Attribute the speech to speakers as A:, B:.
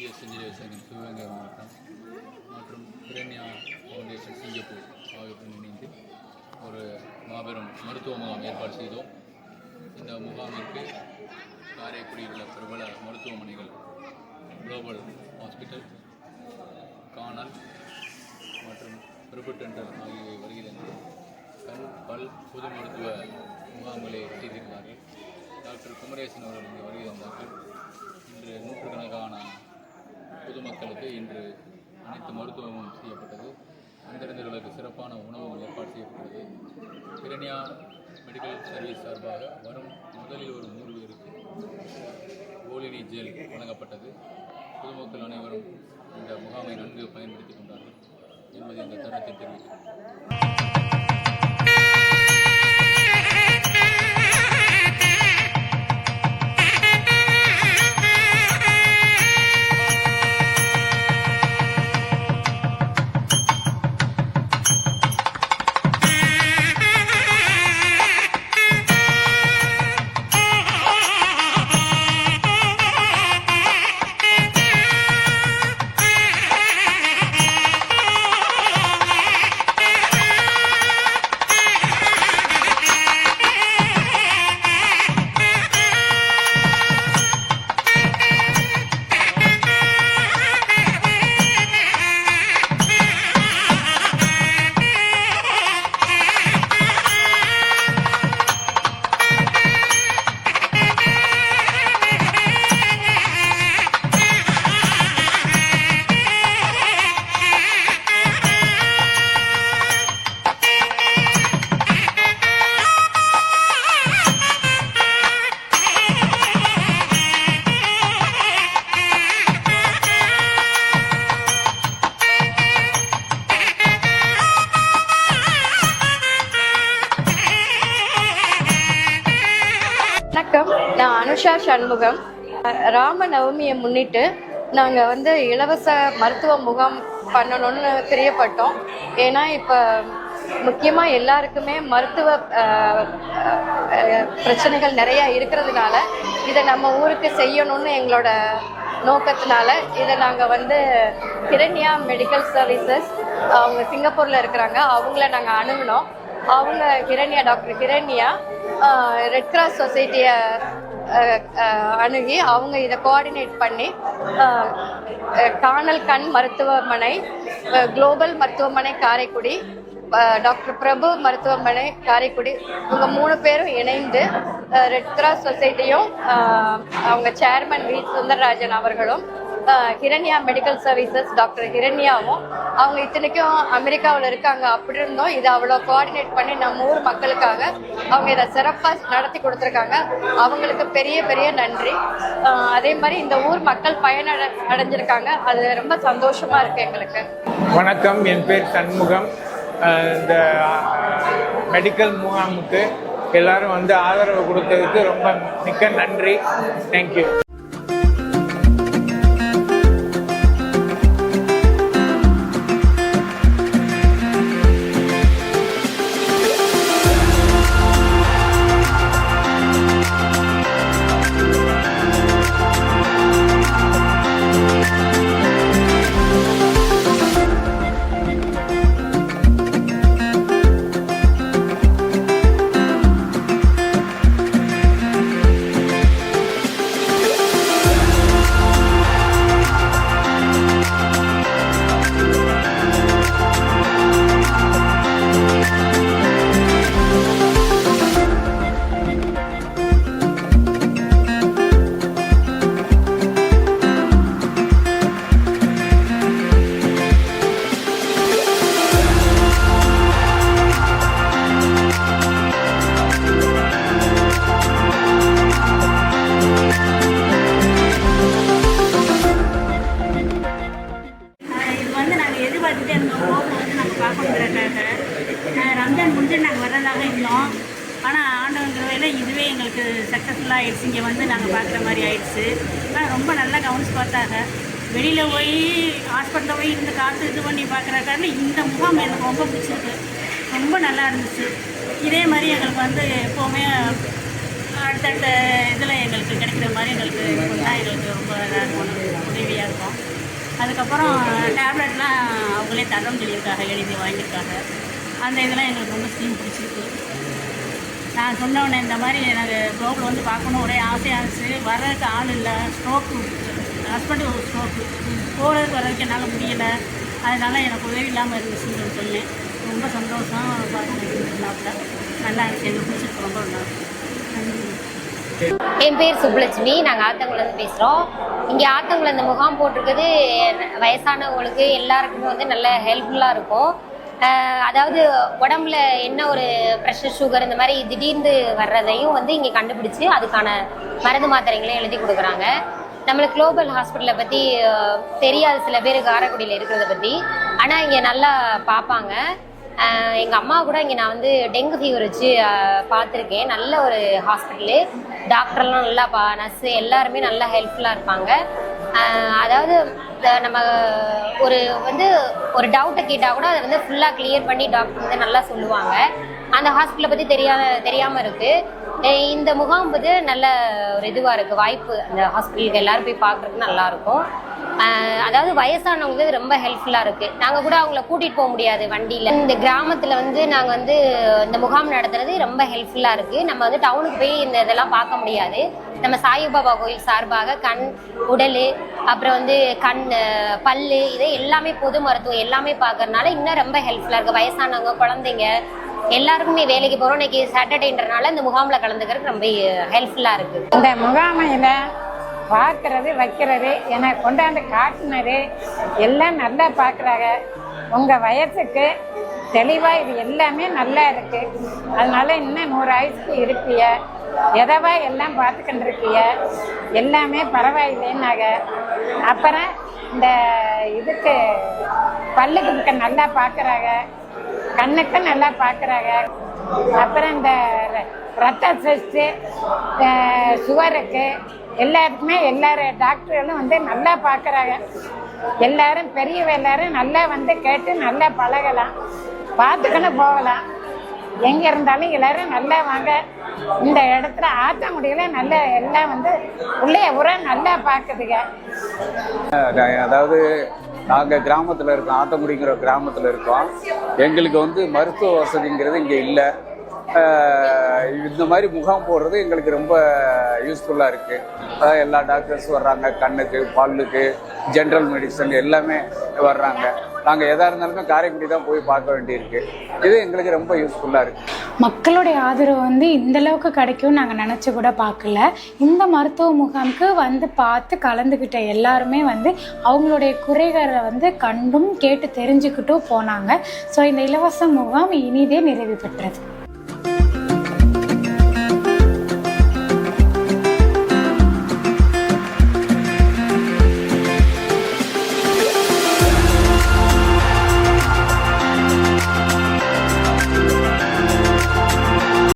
A: PS செஞ்சிரேசன் Sivaganga மாவட்டம் மற்றும் பிரேமியா foundation Singapore ஆகியோருடன் இணைந்து ஒரு மாபெரும் மருத்துவ முகாம் ஏற்பாடு செய்தோம். இந்த முகாமிற்கு காரைக்குடியில் உள்ள பிரபல மருத்துவமனைகள் குளோபல் ஹாஸ்பிட்டல் கானல் மற்றும் பிரபு ஆகியவை வருகிறது கண் பல் பொது மருத்துவ முகாம்களை செய்திருந்தார்கள். டாக்டர் குமரேசன் அவர்கள் இங்கே வருகை இன்று நூற்றுக்கணக்கான பொதுமக்களுக்கு இன்று அனைத்து மருத்துவமும் செய்யப்பட்டது. வந்திருந்தவர்களுக்கு சிறப்பான உணவும் ஏற்பாடு செய்யப்பட்டது. கிரண்யா மெடிக்கல் சர்வீஸ் சார்பாக வரும் முதலில் ஒரு நூறு பேருக்கு ஓலினி ஜெல் வழங்கப்பட்டது. பொதுமக்கள் அனைவரும் இந்த முகாமை நன்கு பயன்படுத்திக் கொண்டார்கள் என்பதை இந்த தருணத்தில் தெரிவிக்கிறேன்.
B: சண்முகம் ராம நவமியை முன்னிட்டு நாங்கள் வந்து இலவச மருத்துவ முகாம் பண்ணணும்னு பிரியப்பட்டோம். ஏன்னா இப்போ முக்கியமாக எல்லாருக்குமே மருத்துவ பிரச்சனைகள் நிறையா இருக்கிறதுனால இதை நம்ம ஊருக்கு செய்யணும்னு எங்களோட நோக்கத்தினால இதை நாங்கள் வந்து கிரண்யா மெடிக்கல் சர்வீசஸ் அவங்க சிங்கப்பூரில் இருக்கிறாங்க. அவங்கள நாங்கள் அணுகுனோம். அவங்க Kiranya doctor Kiranya red cross சொசைட்டியை அணுகி அவங்க இதை கோஆர்டினேட் பண்ணி காணல் கண் மருத்துவமனை குளோபல் மருத்துவமனை காரைக்குடி டாக்டர் பிரபு மருத்துவமனை காரைக்குடி இவங்க மூணு பேரும் இணைந்து ரெட் கிராஸ் சொசைட்டியும் அவங்க சேர்மன் வி. சுந்தரராஜன் அவர்களும் ஹிரண்யா மெடிக்கல் சர்வீசஸ் டாக்டர் ஹிரண்யாவும் அவங்க இத்தனைக்கும் அமெரிக்காவில் இருக்காங்க அப்படி இருந்தோம். இதை அவ்வளோ கோஆர்டினேட் பண்ணி நம்ம ஊர் மக்களுக்காக அவங்க இதை சிறப்பாக நடத்தி கொடுத்துருக்காங்க. அவங்களுக்கு பெரிய பெரிய நன்றி. அதே மாதிரி இந்த ஊர் மக்கள் பயனடை அடைஞ்சிருக்காங்க. அது ரொம்ப சந்தோஷமாக இருக்குது எங்களுக்கு.
C: வணக்கம். என் பேர் சண்முகம். இந்த மெடிக்கல் முகாமுக்கு எல்லாரும் வந்து ஆதரவு கொடுத்ததுக்கு ரொம்ப மிக்க நன்றி. தேங்க்யூ
D: ஆயிடுச்சு இங்கே வந்து நாங்கள் பார்க்குற மாதிரி ஆயிடுச்சு. ஆனால் ரொம்ப நல்லா கவனிச்சு பார்த்தாங்க. வெளியில் போய் ஹாஸ்பிட்டலில் போய் இருந்து காசு இது பண்ணி பார்க்குற காரணம் இந்த முகாம் எனக்கு ரொம்ப பிடிச்சிருக்கு. ரொம்ப நல்லா இருந்துச்சு. இதே மாதிரி எங்களுக்கு வந்து எப்போவுமே அடுத்தடுத்த இதில் எங்களுக்கு கிடைக்கிற மாதிரி எங்களுக்கு தான் எங்களுக்கு ரொம்ப இதாக இருக்கும். உதவியாக இருக்கும். அதுக்கப்புறம் டேப்லெட்லாம் அவங்களே தரம் சொல்லியிருக்காங்க எழுதி வாங்கியிருக்காங்க. அந்த இதெல்லாம் எங்களுக்கு ரொம்ப ஸ்கீம் பிடிச்சிருக்கு. நான் சொன்ன உடனே இந்த மாதிரி எனக்கு ஸ்டோக்கில் வந்து பார்க்கணும் ஒரே ஆசையாக இருந்துச்சு. வர்றதுக்கு ஆள் இல்லை. ஸ்ட்ரோக்கு ஹஸ்பண்டு ஒரு ஸ்ட்ரோக்கு போகிறதுக்கு வர்றதுக்கு என்னால் முடியலை. அதனால் எனக்கு உதவி இல்லாமல் இருந்துச்சுன்னு சொன்னேன். ரொம்ப சந்தோஷம். பார்க்கணும் நல்லா இருந்துச்சு எனக்கு பிடிச்சிருக்கு ரொம்ப நல்லா
E: என் பேர் சுப்புலட்சுமி. நாங்கள் ஆத்தங்குளந்து பேசுகிறோம் இங்கே ஆத்தங்குளம் இந்த முகாம் போட்டிருக்குது வயசானவங்களுக்கு எல்லாருக்குமே வந்து நல்ல ஹெல்ப்ஃபுல்லாக இருக்கும். அதாவது உடம்புல என்ன ஒரு ப்ரெஷர் சுகர் இந்த மாதிரி திடீர்னு வர்றதையும் வந்து இங்கே கண்டுபிடிச்சு அதுக்கான மருந்து மாத்திரைகளையும் எழுதி கொடுக்குறாங்க. நம்மளுக்கு குளோபல் ஹாஸ்பிட்டலை பற்றி தெரியாது சில பேர் காரைக்குடியில் இருக்கிறத பற்றி ஆனால் இங்கே நல்லா பார்ப்பாங்க. எங்கள் அம்மா கூட இங்கே நான் வந்து டெங்கு ஃபீவர் வச்சு பார்த்துருக்கேன். நல்ல ஒரு ஹாஸ்பிட்டலு டாக்டர்லாம் நல்லா பா நர்ஸு எல்லாருமே நல்லா ஹெல்ப்ஃபுல்லாக இருப்பாங்க. அதாவது நம்ம ஒரு வந்து ஒரு டவுட்டை கேட்டால் கூட அதை வந்து ஃபுல்லாக கிளியர் பண்ணி டாக்டர் வந்து நல்லா சொல்லுவாங்க. அந்த ஹாஸ்பிட்டலை பற்றி தெரியாத தெரியாமல் இருக்குது இந்த முகாம் வந்து நல்ல ஒரு இதுவாக இருக்குது வாய்ப்பு அந்த ஹாஸ்பிட்டலுக்கு எல்லோரும் போய் பார்க்குறதுக்கு நல்லாயிருக்கும் அதாவது வயசானவங்களுக்கு இது ரொம்ப ஹெல்ப்ஃபுல்லாக இருக்குது நாங்கள் கூட அவங்கள கூட்டிகிட்டு போக முடியாது வண்டியில். இந்த கிராமத்தில் வந்து நாங்கள் வந்து இந்த முகாம் நடத்துறது ரொம்ப ஹெல்ப்ஃபுல்லாக இருக்குது நம்ம வந்து டவுனுக்கு போய் இந்த இதெல்லாம் பார்க்க முடியாது. நம்ம சாயிபாபா கோயில் சார்பாக கண் உடல் அப்புறம் வந்து கண் பல்லு இது எல்லாமே பொது மருத்துவம் எல்லாமே பார்க்கறதுனால இன்னும் ரொம்ப ஹெல்ப்ஃபுல்லாக இருக்குது வயசானவங்க குழந்தைங்க எல்லாருக்குமே வேலைக்கு போகிறோம் இன்னைக்கு சாட்டர்டேன்றனால இந்த முகாமில் கலந்துக்கிறதுக்கு ரொம்ப ஹெல்ப்ஃபுல்லாக இருக்குது
F: இந்த முகாமையில் பார்க்கறது வைக்கிறது என கொண்டாந்து காட்டினது எல்லாம் நல்லா பார்க்குறாங்க. உங்கள் வயசுக்கு தெளிவாக இது எல்லாமே நல்லா இருக்குது அதனால இன்னும் நூறு ஆயுசுக்கு இருப்பிய. எதவா எல்லாம் பார்த்துக்கிட்டு இருக்கிய எல்லாமே பரவாயில்லைன்னாங்க. அப்புறம் இந்த இதுக்கு பல்லுக்கு இருக்க நல்லா பார்க்குறாங்க. கண்ணுக்கு நல்லா பார்க்குறாங்க. அப்புறம் இந்த ரத்த சஸ்ட்டு சுவருக்கு எல்லாருக்குமே எல்லாரும் டாக்டர்களும் வந்து நல்லா பார்க்குறாங்க எல்லாரும் பெரியவ எல்லாரும் நல்லா வந்து கேட்டு நல்லா பழகலாம். பார்த்துக்கணும் போகலாம். எங்கே இருந்தாலும் எல்லாரும் நல்லா வாங்க. இந்த இடத்துல ஆத்தங்குடியில் நல்லா எல்லாம் வந்து உள்ளே உரம் நல்லா பார்க்குதுங்க
G: அதாவது நாங்கள் கிராமத்தில் இருக்கோம் ஆத்தங்குடிங்கிற கிராமத்தில் இருக்கோம். எங்களுக்கு வந்து மருத்துவ வசதிங்கிறது இங்கே இல்லை. இந்த மாதிரி முகாம் போடுறது எங்களுக்கு ரொம்ப யூஸ்ஃபுல்லாக இருக்குது அதாவது எல்லா டாக்டர்ஸும் வர்றாங்க கண்ணுக்கு பல்லுக்கு ஜென்ரல் மெடிசன் எல்லாமே வர்றாங்க. நாங்கள் எதாக இருந்தாலுமே காரைக்குடி தான் போய் பார்க்க வேண்டியிருக்கு. இது எங்களுக்கு ரொம்ப யூஸ்ஃபுல்லாக இருக்குது
H: மக்களுடைய ஆதரவு வந்து இந்த அளவுக்கு கிடைக்கும் நாங்கள் நினச்சி கூட பார்க்கல. இந்த மருத்துவ முகாமுக்கு வந்து பார்த்து கலந்துக்கிட்ட எல்லாருமே வந்து அவங்களுடைய குறைகளை வந்து கண்டும் கேட்டு தெரிஞ்சுக்கிட்டும் போனாங்க. ஸோ இந்த இலவச முகாம் இனிதே நிறைவு பெற்றது.